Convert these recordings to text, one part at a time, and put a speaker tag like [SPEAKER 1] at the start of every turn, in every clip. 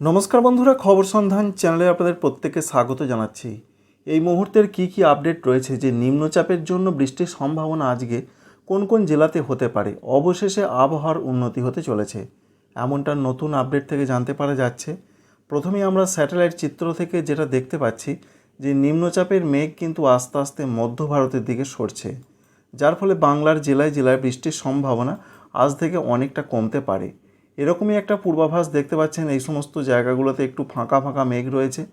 [SPEAKER 1] নমস্কার বন্ধুরা, খবর সন্ধান চ্যানেলে আপনাদের প্রত্যেককে স্বাগত জানাচ্ছি। এই মুহূর্তের কি কি আপডেট রয়েছে, যে নিম্নচাপের জন্য বৃষ্টির সম্ভাবনা আজকে কোন কোন জেলাতে হতে পারে? অবশেষে আবহাওয়ার উন্নতি হতে চলেছে। এমনটা নতুন আপডেট থেকে জানতে পারা যাচ্ছে। প্রথমেই আমরা স্যাটেলাইট চিত্র থেকে যেটা দেখতে পাচ্ছি, যে নিম্নচাপের মেঘ কিন্তু আস্তে আস্তে মধ্য ভারতের দিকে সরছে। যার ফলে বাংলার জেলায় জেলায় বৃষ্টির সম্ভাবনা আজ থেকে অনেকটা কমতে পারে। এরকমই একটা পূর্বাভাস দেখতে পাচ্ছেন এই সমস্ত জায়গাগুলোতে একটু ফাঁকা ফাঁকা মেঘ রয়েছে।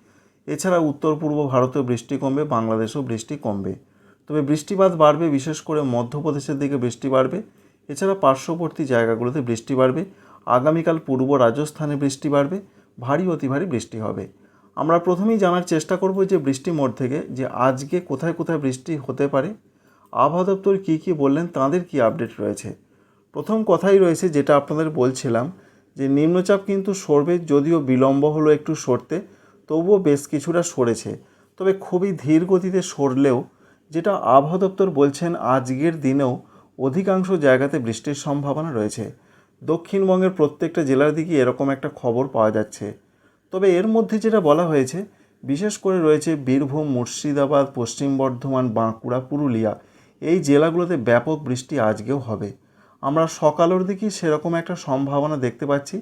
[SPEAKER 1] এছাড়া উত্তর পূর্ব ভারতেও বৃষ্টি কমবে, বাংলাদেশেও বৃষ্টি কমবে। তবে বৃষ্টিপাত বাড়বে, বিশেষ করে মধ্যপ্রদেশের দিকে বৃষ্টি বাড়বে। এছাড়া পার্শ্ববর্তী জায়গাগুলোতে বৃষ্টি বাড়বে। আগামীকাল পূর্ব রাজস্থানে বৃষ্টি বাড়বে, ভারী অতি ভারী বৃষ্টি হবে। আমরা প্রথমেই জানার চেষ্টা করব যে বৃষ্টি মোড় থেকে যে আজকে কোথায় কোথায় বৃষ্টি হতে পারে। আবহাওয়া দপ্তর কী কী বললেন, তাদের কী আপডেট রয়েছে? প্রথম কথাই রয়েছে যেটা আপনাদের বলছিলাম, যে নিম্নচাপ কিন্তু সরবে যদিও বিলম্ব হলো একটু সরতে, তবুও বেশ কিছুটা সরেছে। তবে খুবই ধীর গতিতে সরলেও, যেটা আবহাওয়া দপ্তর বলছেন আজকের দিনেও অধিকাংশ জায়গাতে বৃষ্টির সম্ভাবনা রয়েছে। দক্ষিণবঙ্গের প্রত্যেকটা জেলার দিকে এরকম একটা খবর পাওয়া যাচ্ছে। তবে এর মধ্যে যেটা বলা হয়েছে, বিশেষ করে রয়েছে বীরভূম, মুর্শিদাবাদ, পশ্চিম বর্ধমান, বাঁকুড়া, পুরুলিয়া, এই জেলাগুলোতে ব্যাপক বৃষ্টি আজকেও হবে। আমরা সকালের দিকেই সেরকম একটা সম্ভাবনা দেখতে পাচ্ছি।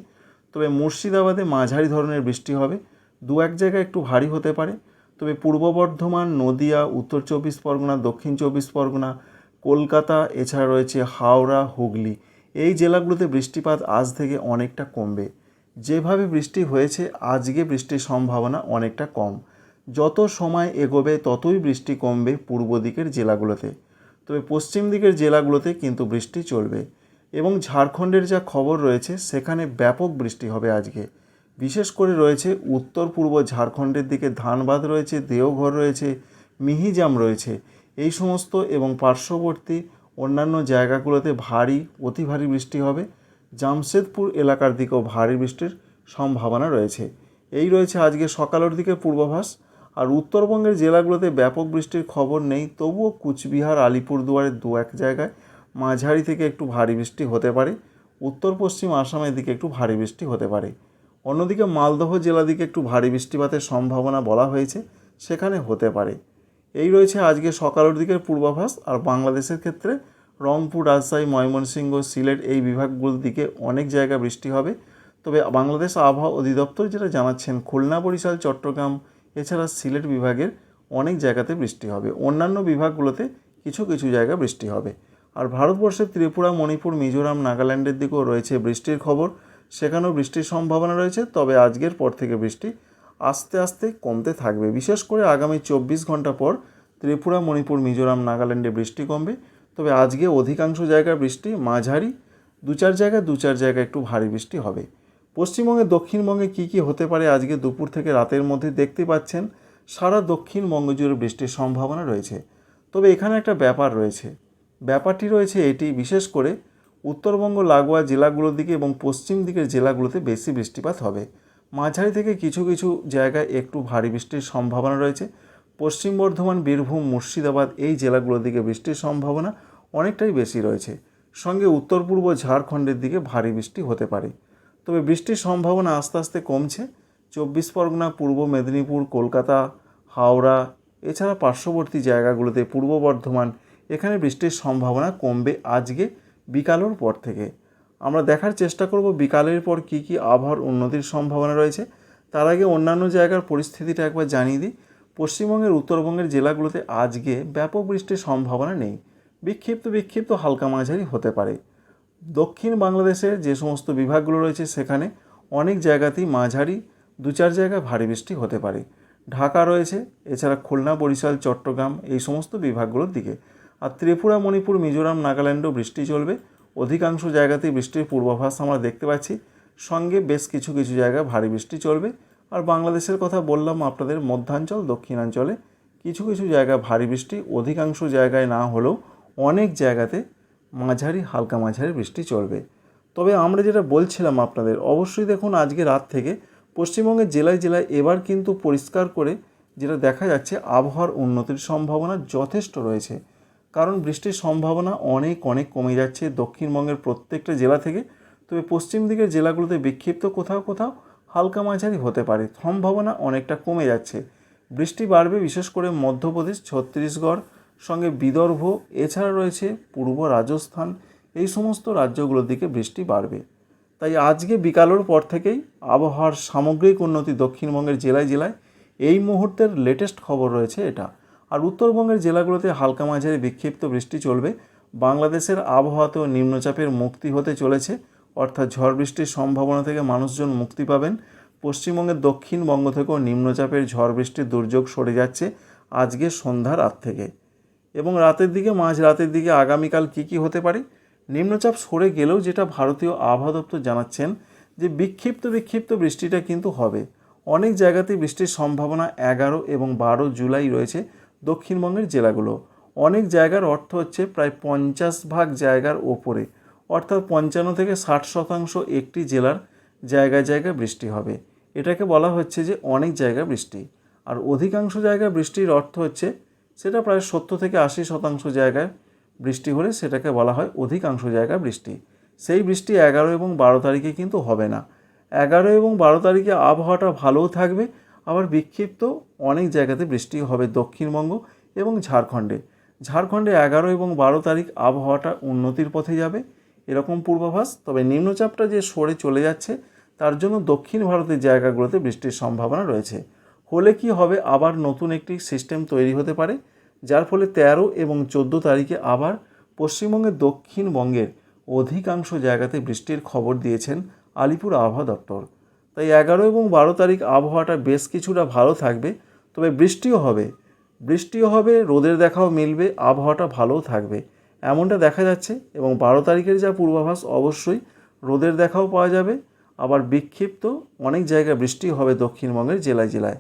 [SPEAKER 1] তবে মুর্শিদাবাদে মাঝারি ধরনের বৃষ্টি হবে। দু এক জায়গায় একটু ভারী হতে পারে। তবে পূর্ব বর্ধমান, নদিয়া, উত্তর চব্বিশ পরগনা, দক্ষিণ চব্বিশ পরগনা, কলকাতা, এছাড়া রয়েছে হাওড়া, হুগলি। এই জেলাগুলোতে বৃষ্টিপাত আজ থেকে অনেকটা কমবে। যেভাবে বৃষ্টি হয়েছে, আজকে বৃষ্টির সম্ভাবনা অনেকটা কম। যত সময় এগোবে, ততই বৃষ্টি কমবে পূর্ব দিকের জেলাগুলোতে। তবে পশ্চিম দিকের জেলাগুলোতে কিন্তু বৃষ্টি চলবে এবং ঝাড়খণ্ডের যা খবর রয়েছে, সেখানে ব্যাপক বৃষ্টি হবে আজকে। বিশেষ করে রয়েছে উত্তর, পূর্ব ঝাড়খণ্ডের দিকে ধানবাদ রয়েছে, দেওঘর রয়েছে, মিহিজাম রয়েছে। এই সমস্ত এবং পার্শ্ববর্তী অন্যান্য জায়গাগুলোতে ভারী, অতি ভারী বৃষ্টি হবে। জামশেদপুর এলাকার দিকেও ভারী বৃষ্টির সম্ভাবনা রয়েছে। এই রয়েছে আজকে সকালের দিকে পূর্বাভাস। আর উত্তরবঙ্গের জেলাগুলোতে ব্যাপক বৃষ্টির খবর নেই, তবুও কুচবিহার আলিপুরদুয়ারের দু এক জায়গায় মাঝারি থেকে একটু ভারী বৃষ্টি হতে পারে। উত্তর পশ্চিম আসামের দিকে একটু ভারী বৃষ্টি হতে পারে। অন্যদিকে মালদহ জেলা দিকে একটু ভারী বৃষ্টিপাতের সম্ভাবনা বলা হয়েছে, সেখানে হতে পারে। এই রয়েছে আজকে সকালের দিকের পূর্বাভাস, আর বাংলাদেশের ক্ষেত্রে রংপুর, রাজশাহী, ময়মনসিংহ, সিলেট এই বিভাগগুলোর দিকে অনেক জায়গায় বৃষ্টি হবে। তবে বাংলাদেশ আবহাওয়া অধিদপ্তর যেটা জানাচ্ছেন খুলনা, বরিশাল, চট্টগ্রাম এছাড়া সিলেট বিভাগের অনেক জায়গাতে বৃষ্টি হবে। অন্যান্য বিভাগগুলোতে কিছু কিছু জায়গা বৃষ্টি হবে। আর ভারতবর্ষের ত্রিপুরা, মণিপুর, মিজোরাম, নাগাল্যান্ডের দিকেও রয়েছে বৃষ্টির খবর। সেখানেও বৃষ্টির সম্ভাবনা রয়েছে, তবে আজকের পর থেকে বৃষ্টি আস্তে আস্তে কমতে থাকবে। বিশেষ করে আগামী চব্বিশ ঘণ্টা পর ত্রিপুরা, মণিপুর, মিজোরাম, নাগাল্যান্ডে বৃষ্টি কমবে। তবে আজকে অধিকাংশ জায়গায় বৃষ্টি মাঝারি। দু চার জায়গায় দু চার জায়গায় একটু ভারী বৃষ্টি হবে। পশ্চিমবঙ্গে, দক্ষিণবঙ্গে কী কী হতে পারে আজকে দুপুর থেকে রাতের মধ্যে দেখতে পাচ্ছেন, সারা দক্ষিণবঙ্গ জুড়ে বৃষ্টির সম্ভাবনা রয়েছে। তবে এখানে একটা ব্যাপার রয়েছে। ব্যাপারটি রয়েছে এটি বিশেষ করে উত্তরবঙ্গ, লাগোয়া জেলাগুলোর দিকে এবং পশ্চিম দিকের জেলাগুলোতে বেশি বৃষ্টিপাত হবে। মাঝারি থেকে কিছু কিছু জায়গায় একটু ভারী বৃষ্টির সম্ভাবনা রয়েছে। পশ্চিম বর্ধমান, বীরভূম, মুর্শিদাবাদ এই জেলাগুলোর দিকে বৃষ্টির সম্ভাবনা অনেকটাই বেশি রয়েছে। সঙ্গে উত্তর পূর্ব ঝাড়খণ্ডের দিকে ভারী বৃষ্টি হতে পারে। তবে বৃষ্টির সম্ভাবনা আস্তে আস্তে কমছে। চব্বিশ পরগনা, পূর্ব মেদিনীপুর, কলকাতা, হাওড়া, এছাড়া পার্শ্ববর্তী জায়গাগুলোতে পূর্ব বর্ধমান, এখানে বৃষ্টির সম্ভাবনা কমবে আজকে বিকালের পর থেকে। আমরা দেখার চেষ্টা করব বিকালের পর কী কী আবহাওয়ার উন্নতির সম্ভাবনা রয়েছে। তার আগে অন্যান্য জায়গার পরিস্থিতিটা একবার জানিয়ে দিই। পশ্চিমবঙ্গের উত্তরবঙ্গের জেলাগুলোতে আজকে ব্যাপক বৃষ্টির সম্ভাবনা নেই। বিক্ষিপ্ত বিক্ষিপ্ত হালকা মাঝারি হতে পারে। দক্ষিণ বাংলাদেশের যে সমস্ত বিভাগগুলো রয়েছে সেখানে অনেক জায়গাতেই মাঝারি দু চার জায়গায় ভারী বৃষ্টি হতে পারে। ঢাকা রয়েছে, এছাড়া খুলনা, বরিশাল, চট্টগ্রাম এই সমস্ত বিভাগগুলোর দিকে। আর ত্রিপুরা, মণিপুর, মিজোরাম, নাগাল্যান্ডেও বৃষ্টি চলবে। অধিকাংশ জায়গাতেই বৃষ্টির পূর্বাভাস আমরা দেখতে পাচ্ছি। সঙ্গে বেশ কিছু কিছু জায়গায় ভারী বৃষ্টি চলবে। আর বাংলাদেশের কথা বললাম আপনাদের মধ্যাঞ্চল, দক্ষিণাঞ্চলে কিছু কিছু জায়গায় ভারী বৃষ্টি, অধিকাংশ জায়গায় না হলেও অনেক জায়গাতে মাঝারি, হালকা মাঝারি বৃষ্টি চলবে। তবে আমরা যেটা বলছিলাম আপনাদের, অবশ্যই দেখুন আজকে রাত থেকে পশ্চিমবঙ্গের জেলায় জেলায় এবার কিন্তু পরিষ্কার করে যেটা দেখা যাচ্ছে, আবহাওয়ার উন্নতির সম্ভাবনা যথেষ্ট রয়েছে। কারণ বৃষ্টির সম্ভাবনা অনেক অনেক কমে যাচ্ছে দক্ষিণবঙ্গের প্রত্যেকটা জেলা থেকে। তবে পশ্চিম দিকের জেলাগুলোতে বিক্ষিপ্ত কোথাও কোথাও হালকা মাঝারি হতে পারে। সম্ভাবনা অনেকটা কমে যাচ্ছে। বৃষ্টি বাড়বে বিশেষ করে মধ্যপ্রদেশ, ছত্তিশগড় সঙ্গে বিদর্ভ, এছাড়া রয়েছে পূর্ব রাজস্থান, এই সমস্ত রাজ্যগুলোর দিকে বৃষ্টি বাড়বে। তাই আজকে বিকালের পর থেকেই আবহাওয়ার সামগ্রিক উন্নতি দক্ষিণবঙ্গের জেলায় জেলায় এই মুহূর্তের লেটেস্ট খবর রয়েছে এটা। আর উত্তরবঙ্গের জেলাগুলোতে হালকা মাঝারি বিক্ষিপ্ত বৃষ্টি চলবে। বাংলাদেশের আবহাওয়াতেও নিম্নচাপের মুক্তি হতে চলেছে। অর্থাৎ ঝড় বৃষ্টির সম্ভাবনা থেকে মানুষজন মুক্তি পাবেন। পশ্চিমবঙ্গের দক্ষিণবঙ্গ থেকেও নিম্নচাপের ঝড় বৃষ্টির দুর্যোগ সরে যাচ্ছে আজকে সন্ধ্যার রাত থেকে। এবং রাতের দিকে মাঝ রাতের দিকে আগামীকাল কী কী হতে পারে? নিম্নচাপ সরে গেলেও যেটা ভারতীয় আবহাওয়া দপ্তর জানাচ্ছেন যে বিক্ষিপ্ত বিক্ষিপ্ত বৃষ্টিটা কিন্তু হবে। অনেক জায়গাতেই বৃষ্টির সম্ভাবনা এগারো এবং বারো জুলাই রয়েছে দক্ষিণবঙ্গের জেলাগুলো। অনেক জায়গার অর্থ হচ্ছে প্রায় পঞ্চাশ ভাগ জায়গার ওপরে। অর্থাৎ পঞ্চান্ন থেকে ষাট শতাংশ একটি জেলার জায়গায় জায়গায় বৃষ্টি হবে। এটাকে বলা হচ্ছে যে অনেক জায়গায় বৃষ্টি। আর অধিকাংশ জায়গায় বৃষ্টির অর্থ হচ্ছে সেটা প্রায় সত্তর থেকে আশি শতাংশ জায়গায় বৃষ্টি হলে সেটাকে বলা হয় অধিকাংশ জায়গায় বৃষ্টি। সেই বৃষ্টি এগারো এবং বারো তারিখে কিন্তু হবে না। এগারো এবং বারো তারিখে আবহাওয়াটা ভালোও থাকবে, আবার বিক্ষিপ্ত অনেক জায়গাতে বৃষ্টি হবে দক্ষিণবঙ্গ এবং ঝাড়খণ্ডে। ঝাড়খণ্ডে এগারো এবং বারো তারিখ আবহাওয়াটা উন্নতির পথে যাবে, এরকম পূর্বাভাস। তবে নিম্নচাপটা যে সরে চলে যাচ্ছে, তার জন্য দক্ষিণ ভারতের জায়গাগুলোতে বৃষ্টির সম্ভাবনা রয়েছে। হলে কি হবে? আবার নতুন একটি সিস্টেম তৈরি হতে পারে, যার ফলে তেরো এবং চোদ্দ তারিখে আবার পশ্চিমবঙ্গের দক্ষিণবঙ্গের অধিকাংশ জায়গাতে বৃষ্টির খবর দিয়েছেন আলিপুর আবহাওয়া দপ্তর। তাই এগারো এবং বারো তারিখ আবহাওয়াটা বেশ কিছুটা ভালো থাকবে, তবে বৃষ্টিও হবে। বৃষ্টিও হবে, রোদের দেখাও মিলবে, আবহাওয়াটা ভালোও থাকবে, এমনটা দেখা যাচ্ছে। এবং বারো তারিখের যা পূর্বাভাস, অবশ্যই রোদের দেখাও পাওয়া যাবে। আবার বিক্ষিপ্ত অনেক জায়গায় বৃষ্টি হবে দক্ষিণবঙ্গের জেলায় জেলায়।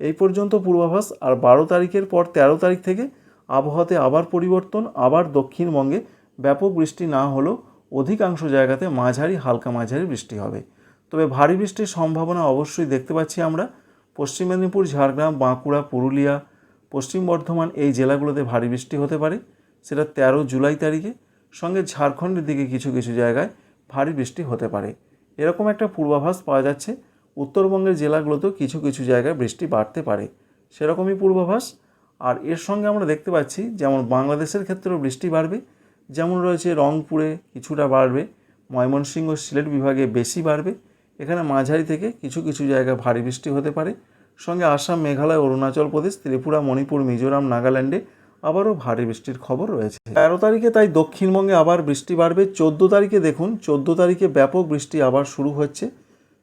[SPEAKER 1] এই পর্যন্ত পূর্বাভাস, আর বারো তারিখের পর তেরো তারিখ থেকে আবহাওয়াতে আবার পরিবর্তন, আবার দক্ষিণবঙ্গে ব্যাপক বৃষ্টি না হলেও অধিকাংশ জায়গাতে মাঝারি, হালকা মাঝারি বৃষ্টি হবে। তবে ভারী বৃষ্টির সম্ভাবনা অবশ্যই দেখতে পাচ্ছি আমরা। পশ্চিম মেদিনীপুর, ঝাড়গ্রাম, বাঁকুড়া, পুরুলিয়া, পশ্চিম বর্ধমান এই জেলাগুলোতে ভারী বৃষ্টি হতে পারে। সেটা তেরো জুলাই তারিখে। সঙ্গে ঝাড়খণ্ডের দিকে কিছু কিছু জায়গায় ভারী বৃষ্টি হতে পারে। এরকম একটা পূর্বাভাস পাওয়া যাচ্ছে। উত্তরবঙ্গের জেলাগুলোতেও কিছু কিছু জায়গায় বৃষ্টি বাড়তে পারে, সেরকমই পূর্বাভাস। আর এর সঙ্গে আমরা দেখতে পাচ্ছি যেমন বাংলাদেশের ক্ষেত্রেও বৃষ্টি বাড়বে, যেমন রয়েছে রংপুরে কিছুটা বাড়বে, ময়মনসিংহ সিলেট বিভাগে বেশি বাড়বে। এখানে মাঝারি থেকে কিছু কিছু জায়গায় ভারী বৃষ্টি হতে পারে। সঙ্গে আসাম, মেঘালয়, অরুণাচল প্রদেশ, ত্রিপুরা, মণিপুর, মিজোরাম, নাগাল্যান্ডে আবারও ভারী বৃষ্টির খবর রয়েছে। তেরো তারিখে তাই দক্ষিণবঙ্গে আবার বৃষ্টি বাড়বে। চোদ্দ তারিখে দেখুন, চোদ্দ তারিখে ব্যাপক বৃষ্টি আবার শুরু হচ্ছে।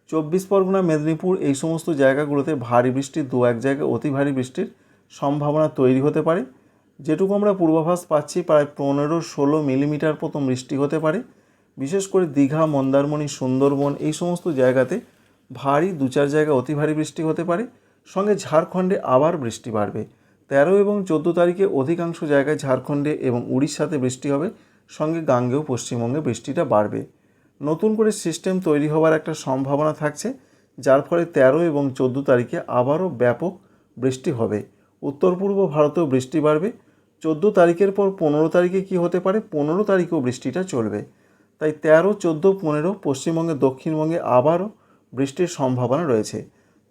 [SPEAKER 1] চব্বিশ পরগনা, মেদিনীপুর এই সমস্ত জায়গাগুলোতে ভারী বৃষ্টি, দু এক জায়গায় অতি ভারী বৃষ্টির সম্ভাবনা তৈরি হতে পারে। যেটুকু আমরা পূর্বাভাস পাচ্ছি, প্রায় পনেরো ষোলো মিলিমিটার প্রথম বৃষ্টি হতে পারে। বিশেষ করে দীঘা, মন্দারমণি, সুন্দরবন এই সমস্ত জায়গাতে ভারী দু চার জায়গায় অতি ভারী বৃষ্টি হতে পারে। সঙ্গে ঝাড়খণ্ডে আবার বৃষ্টি বাড়বে। তেরো এবং চোদ্দ তারিখে অধিকাংশ জায়গায় ঝাড়খণ্ডে এবং উড়িষ্যাতে বৃষ্টি হবে। সঙ্গে গাঙ্গেও পশ্চিমবঙ্গে বৃষ্টিটা বাড়বে। নতুন করে সিস্টেম তৈরি হওয়ার একটা সম্ভাবনা থাকছে, যার ফলে তেরো এবং চোদ্দ তারিখে আবারও ব্যাপক বৃষ্টি হবে। উত্তর পূর্ব ভারতেও বৃষ্টি বাড়বে। চোদ্দ তারিখের পর পনেরো তারিখে কি হতে পারে? পনেরো তারিখেও বৃষ্টিটা চলবে। তাই তেরো, চোদ্দ, পনেরো পশ্চিমবঙ্গে, দক্ষিণবঙ্গে আবারও বৃষ্টির সম্ভাবনা রয়েছে।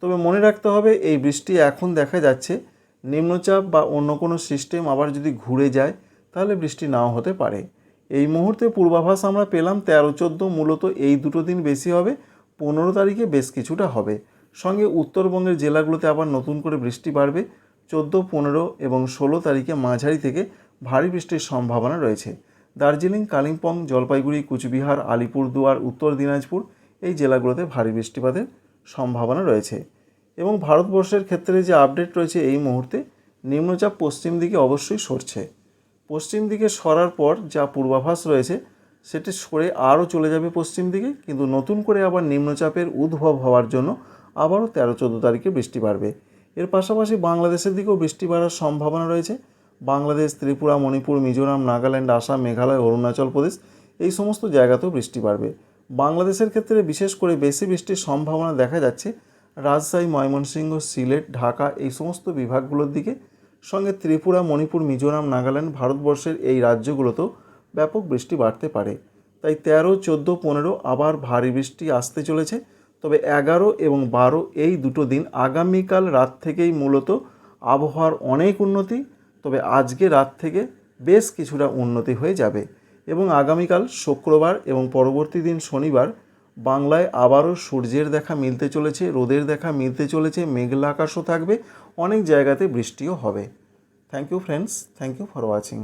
[SPEAKER 1] তবে মনে রাখতে হবে, এই বৃষ্টি এখন দেখা যাচ্ছে নিম্নচাপ বা অন্য কোনো সিস্টেম আবার যদি ঘুরে যায়, তাহলে বৃষ্টি নাও হতে পারে। এই মুহূর্তে পূর্বাভাস আমরা পেলাম তেরো চোদ্দ মূলত এই দুটো দিন বেশি হবে, পনেরো তারিখে বেশ কিছুটা হবে। সঙ্গে উত্তরবঙ্গের জেলাগুলোতে আবার নতুন করে বৃষ্টি বাড়বে, চোদ্দ, পনেরো এবং ষোলো তারিখে মাঝারি থেকে ভারী বৃষ্টির সম্ভাবনা রয়েছে। দার্জিলিং, কালিম্পং, জলপাইগুড়ি, কুচবিহার, আলিপুরদুয়ার, উত্তর দিনাজপুর এই জেলাগুলোতে ভারী বৃষ্টিপাতের সম্ভাবনা রয়েছে। এবং ভারতবর্ষের ক্ষেত্রে যে আপডেট রয়েছে এই মুহূর্তে, নিম্নচাপ পশ্চিম দিকে অবশ্যই সরছে। পশ্চিম দিকে সরার পর যা পূর্বাভাস রয়েছে, সেটি সরে আরও চলে যাবে পশ্চিম দিকে, কিন্তু নতুন করে আবার নিম্নচাপের উদ্ভব হওয়ার জন্য আবারও তেরো চোদ্দ তারিখে বৃষ্টি বাড়বে। এর পাশাপাশি বাংলাদেশের দিকেও বৃষ্টি বাড়ার সম্ভাবনা রয়েছে। বাংলাদেশ, ত্রিপুরা, মণিপুর, মিজোরাম, নাগাল্যান্ড, আসাম, মেঘালয়, অরুণাচল প্রদেশ এই সমস্ত জায়গাতেও বৃষ্টি বাড়বে। বাংলাদেশের ক্ষেত্রে বিশেষ করে বেশি বৃষ্টির সম্ভাবনা দেখা যাচ্ছে রাজশাহী, ময়মনসিংহ, সিলেট, ঢাকা এই সমস্ত বিভাগগুলোর দিকে। সঙ্গে ত্রিপুরা, মণিপুর, মিজোরাম, নাগাল্যান্ড ভারতবর্ষের এই রাজ্যগুলোতেও ব্যাপক বৃষ্টি বাড়তে পারে। তাই তেরো, চোদ্দ, পনেরো আবার ভারী বৃষ্টি আসতে চলেছে। তবে এগারো এবং বারো এই দুটো দিন আগামীকাল রাত থেকেই মূলত আবহাওয়ার অনেক উন্নতি, তবে আজকে রাত থেকে বেশ কিছুটা উন্নতি হয়ে যাবে এবং আগামীকাল শুক্রবার এবং পরবর্তী দিন শনিবার বাংলায় আবারও সূর্যের দেখা মিলতে চলেছে, রোদের দেখা মিলতে চলেছে, মেঘলা আকাশও থাকবে অনেক জায়গাতে বৃষ্টিও হবে। Thank you friends thank you for watching